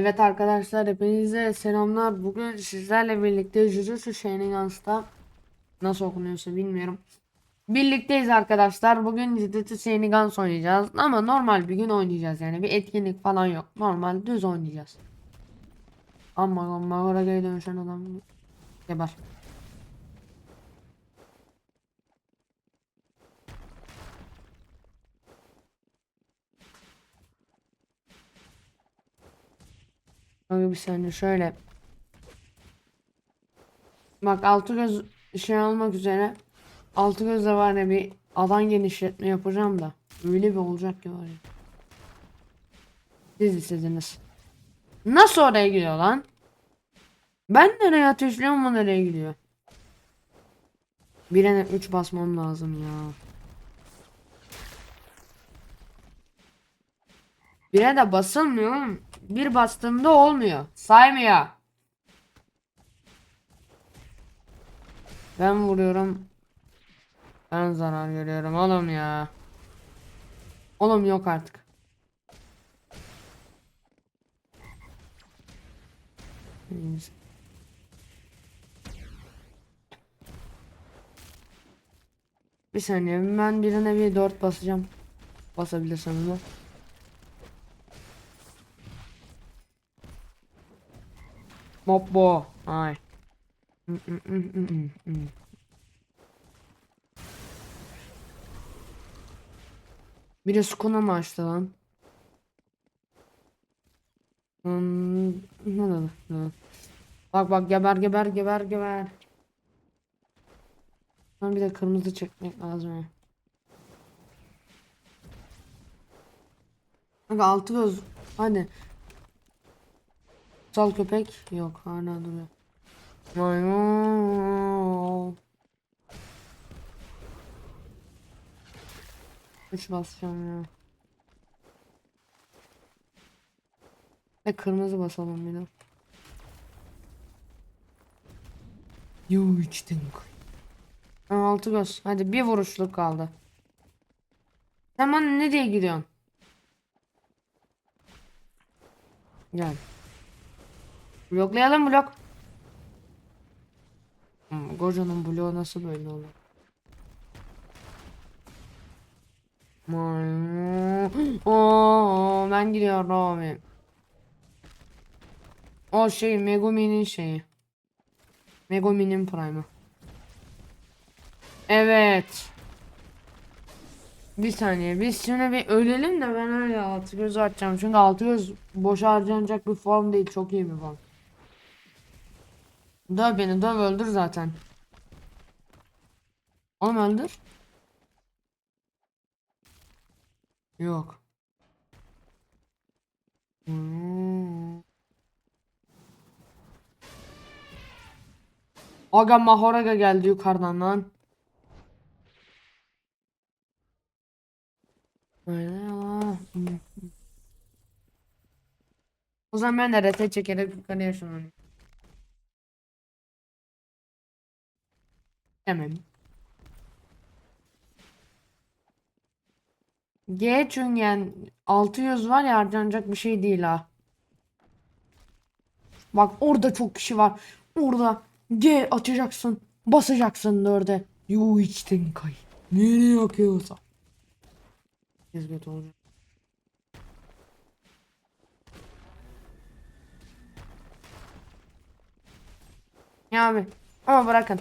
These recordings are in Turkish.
Evet arkadaşlar hepinize selamlar. Bugün sizlerle birlikte Jujutsu Shinigans'ta nasıl okunuyorsa bilmiyorum. Birlikteyiz arkadaşlar. Bugün Jujutsu Shinigans oynayacağız ama normal bir gün oynayacağız yani bir etkinlik falan yok. Normal düz oynayacağız. Amma amma oraya dönüşen adam geber. Abi bir saniye şöyle. Bak altı göz şey almak üzere. Altı gözle var ya bir alan genişletme yapacağım da. Öyle bir olacak ki var ya. Siz istediniz. Nasıl oraya gidiyor lan? Ben nereye ateşliyorum o nereye gidiyor? Birine 3 basmam lazım ya. Bire de basılmıyor. Bir bastığımda olmuyor. Saymıyor. Ben vuruyorum. Ben zarar görüyorum oğlum ya. Oğlum yok artık. Bir saniye ben birine bir 4 basacağım. Basabilirsem ama. Mopbo. Ay. Mm, mm, mm, mm, mm, mm. Mı açtı lan? Hmm, ne? Ne? Bak bak geber geber geber geber. Ben bir de kırmızı çekmek lazım. Bak altı göz. Hadi. Sal köpek. Yok hala duruyor. Maymun. Üç basacağım ya. Ve kırmızı basalım bir de. Yo içten koy. Altı göz. Hadi bir vuruşluk kaldı. Sen bana ne diye gidiyorsun? Gel. Bloklayalım blok. Hmm, Gojo'nun bloğu nasıl böyle olur? Oo, ben gidiyorum. O şey Megumi'nin şeyi. Megumi'nin prime'ı. Evet. Bir saniye biz şimdi bir ölelim de ben öyle altı göz açacağım. Çünkü altı göz boş harcanacak bir form değil. Çok iyi bir form. Döv beni döv öldür zaten. Oğlum öldür. Yok. Hmm. Aga Mahoraga geldi yukarıdan lan. O zaman ben de RT çekerek yukarıya şunu. Tamam. G yani 600 var ya harcanacak bir şey değil ha. Bak orada çok kişi var. Orada G açacaksın. Basacaksın dörde. Yu içten kay. Nereye yakıyorsa. Hizmet olacak. Ya abi. Ama bırakın.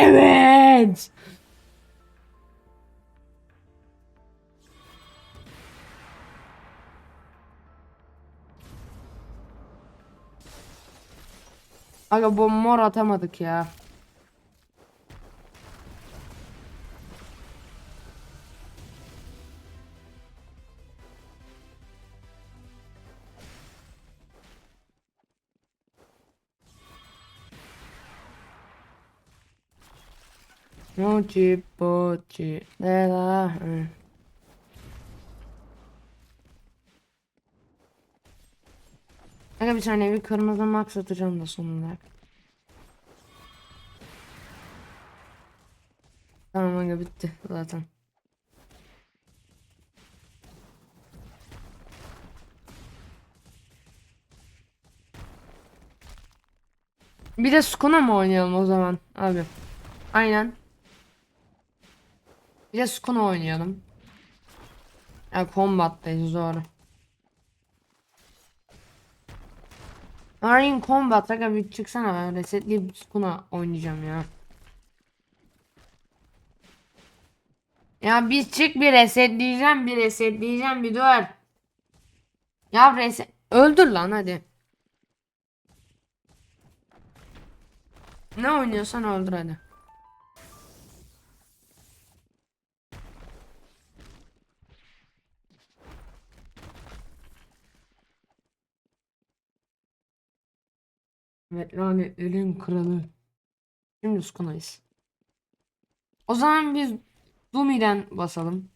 Evet. Aga bu mor atamadık ya. Muci buci. Ne la? Kanka hm. bir tane bir kırmızı max atacağım da sonunda. Tamam kanka bitti zaten. Bir de Skuna mı oynayalım o zaman abi? Aynen. Bir de Sukuna oynayalım. Ya Combat'tayız doğru. Marine Combat aga bir çıksana ben resetleyip Sukuna oynayacağım ya. Ya bir çık bir resetleyeceğim bir resetleyeceğim bir dur. Ya reset öldür lan hadi. Ne oynuyorsan öldür hadi. Evet lanetlerin kralı. Şimdi Skuna'yız. O zaman biz Dumi'den basalım.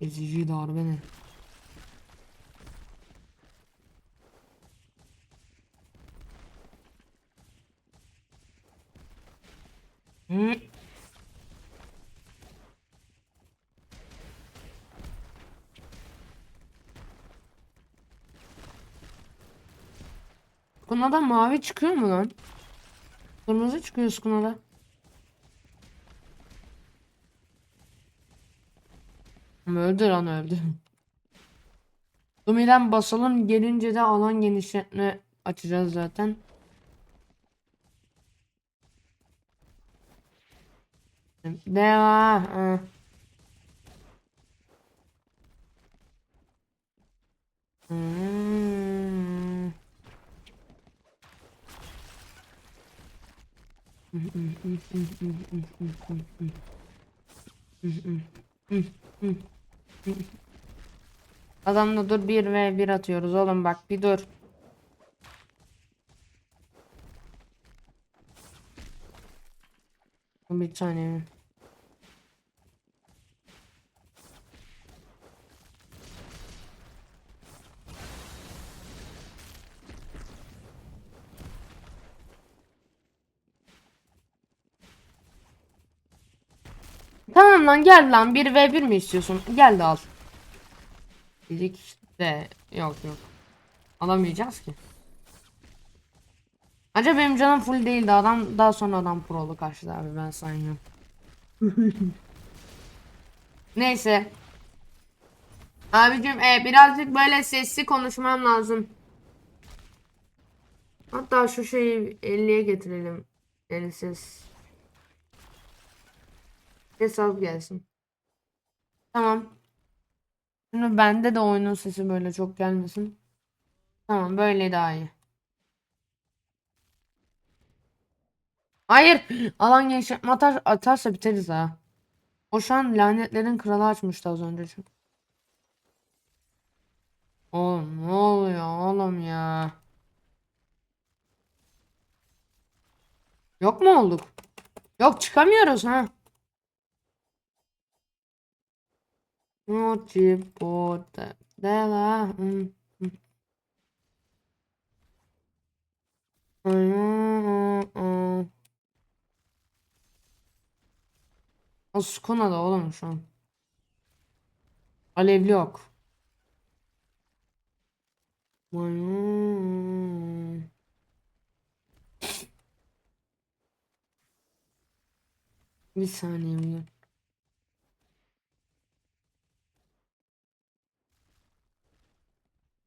Ezici darbe ne? Skuna'da mavi çıkıyor mu lan? Kırmızı çıkıyor Skuna'da. Öldü lan öldü. Dumi'den basalım gelince de alan genişletme açacağız zaten. Devam. Hmm. Adamla dur 1 ve 1 atıyoruz oğlum bak bir dur. Bir saniye. Tamam lan gel lan 1 v 1 mi istiyorsun? Gel de al. Dedik de yok yok. Alamayacağız ki. Acaba benim canım full değildi adam daha sonra adam prolu karşıda abi ben sayıyorum. Neyse. Abicim e, birazcık böyle sesli konuşmam lazım. Hatta şu şeyi 50'ye getirelim. 50 ses. Ses az gelsin. Tamam. Şimdi bende de oyunun sesi böyle çok gelmesin. Tamam böyle daha iyi. Hayır. Alan genişletme atar, atarsa biteriz ha. O şu an lanetlerin kralı açmıştı az önce çünkü. Oğlum ne oluyor oğlum ya? Yok mu olduk? Yok çıkamıyoruz ha. Noci pote dela. O Skuna'da oğlum şu an. Alevli yok. Hmm. Bir saniye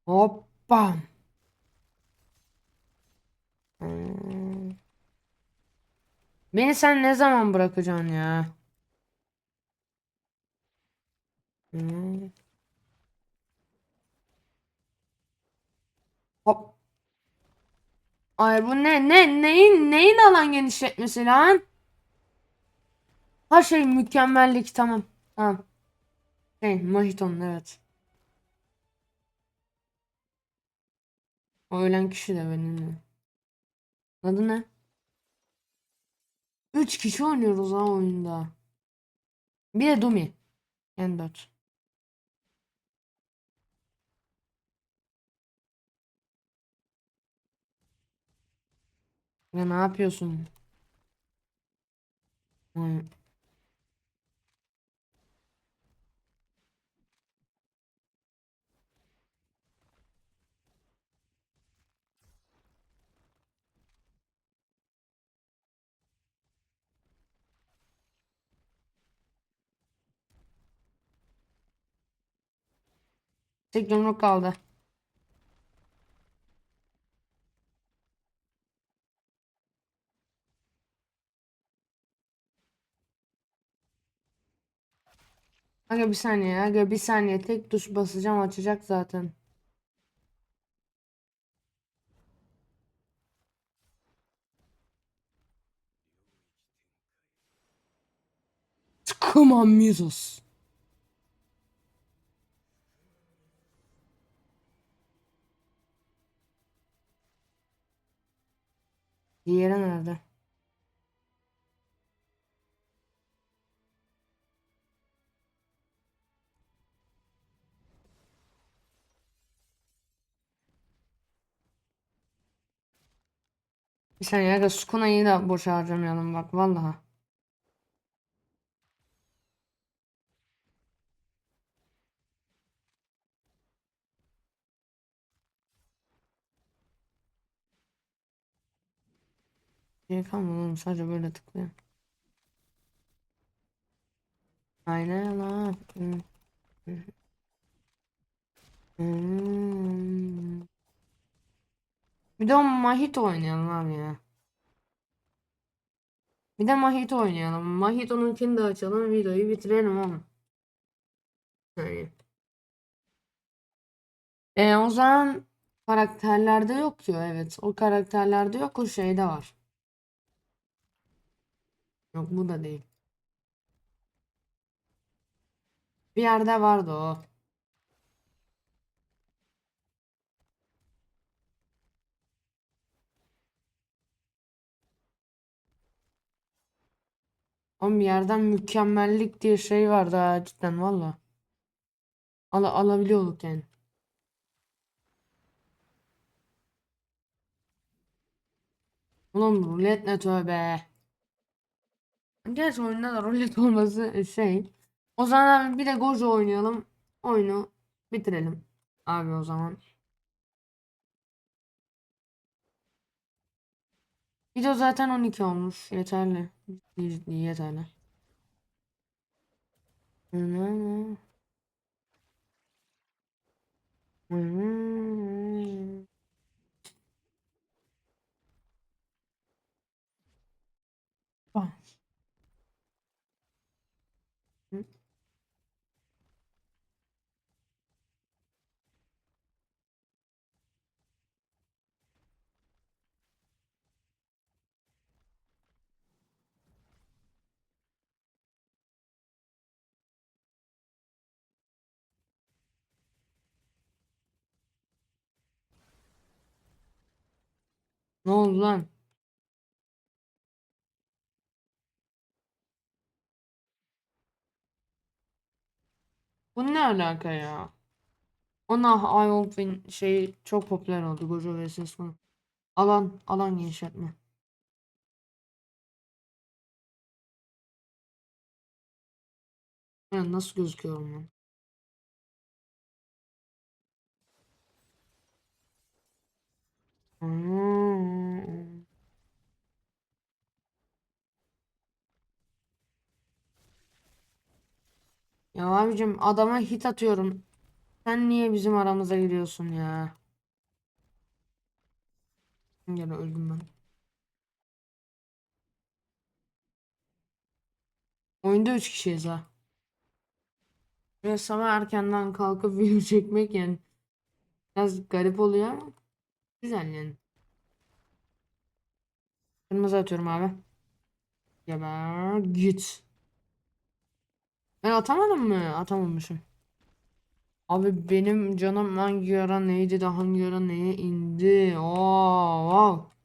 Hoppa. Hmm. Beni sen ne zaman bırakacaksın ya? Hmm. Hop. Ay bu ne ne neyin neyin alan genişletmesi lan? Her şey mükemmellik tamam. Tamam. Şey Mohiton evet. O ölen kişi de benimle. Adı ne? 3 kişi oynuyoruz ha oyunda. Bir de Dumi. Yani 4. Ya ne yapıyorsun? Ay. Tek yumruk kaldı. Aga bir saniye aga bir saniye tek tuş basacağım açacak zaten. Come on Musos. Diğeri nerede? Bir saniye aga Sukuna'yı da boşa harcamayalım bak vallahi. Şey oğlum sadece böyle tıklayın. Aynen. Hı. Hmm. Bir de o Mahito oynayalım abi ya. Bir de Mahito oynayalım. Mahito'nunkini de açalım. Videoyu bitirelim oğlum. Yani. E, o zaman karakterlerde yok o, evet. O karakterlerde yok o şeyde var. Yok bu da değil. Bir yerde vardı o. Oğlum yerden mükemmellik diye şey vardı ha cidden valla. Al alabiliyorduk yani. Oğlum rulet ne tövbe. Gerçi oyunda da rulet olması şey. O zaman bir de Gojo oynayalım. Oyunu bitirelim. Abi o zaman. Video zaten 12 olmuş. Yeterli. Ciddi yeterli. Bak. Ne oldu lan? Bu ne alaka ya? Ona Ayolfin şey çok popüler oldu Gojo vs Sasuke. Alan alan genişletme. Yani nasıl gözüküyor lan? Hmm. Ya abicim adama hit atıyorum. Sen niye bizim aramıza giriyorsun ya? Gene öldüm ben. Oyunda 3 kişiyiz ha. Ve sabah erkenden kalkıp video çekmek yani biraz garip oluyor ama güzel yani. Kırmızı atıyorum abi. Geber git. Ben atamadım mı? Atamamışım. Abi benim canım hangi ara neydi de hangi ara neye indi? Oo, wow.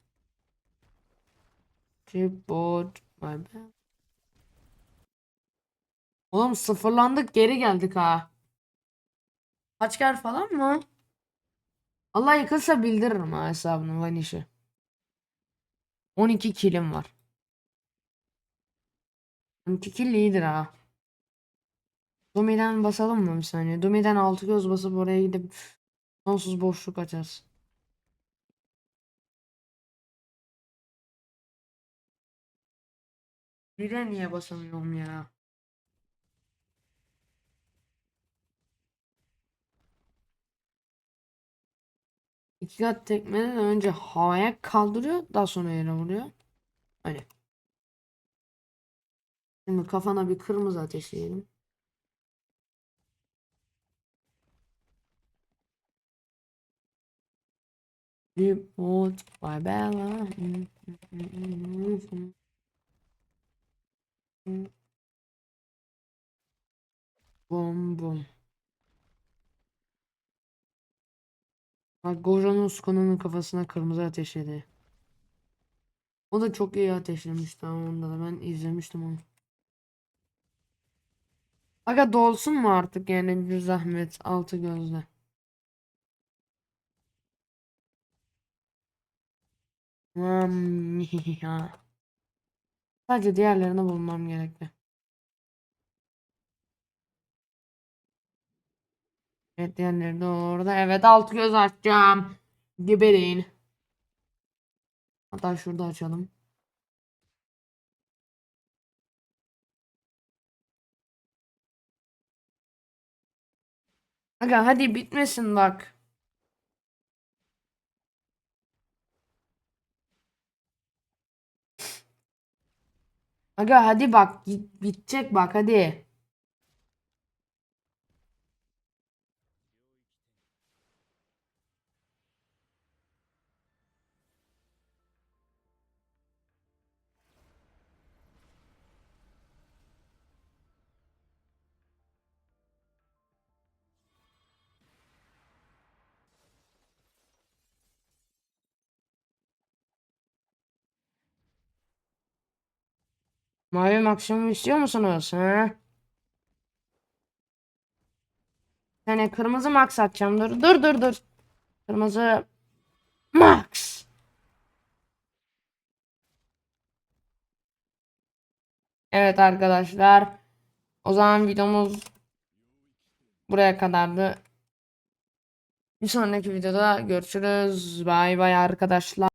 Chipboard. Vay be. Oğlum sıfırlandık geri geldik ha. Kaç kere falan mı? Allah yıkılsa bildiririm ha hesabını Vanish'i. 12 kilim var. 12 kill iyidir ha. Dumi'den basalım mı bir saniye? Dumi'den altı göz basıp oraya gidip sonsuz boşluk açarız. Bire niye basamıyorum ya? İki kat tekmeden önce havaya kaldırıyor daha sonra yere vuruyor. Öyle. Şimdi kafana bir kırmızı ateşleyelim. Report by Bella. Bom bom. Bak Gojo'nun Sukuna kafasına kırmızı ateşledi. O da çok iyi ateşlemişti ama onda da ben izlemiştim onu. Aga dolsun mu artık yani bir zahmet altı gözle. Aman ya. Sadece diğerlerini bulmam gerekli. Evet diğerleri de orada. Evet altı göz açacağım. Geberin. Hatta şurada açalım. Aga hadi bitmesin bak. Aga hadi bak git- bitecek bak hadi. Mavi maksimum istiyor musunuz? He? Yani kırmızı max atacağım. Dur dur dur dur. Kırmızı max. Evet arkadaşlar. O zaman videomuz buraya kadardı. Bir sonraki videoda görüşürüz. Bay bay arkadaşlar.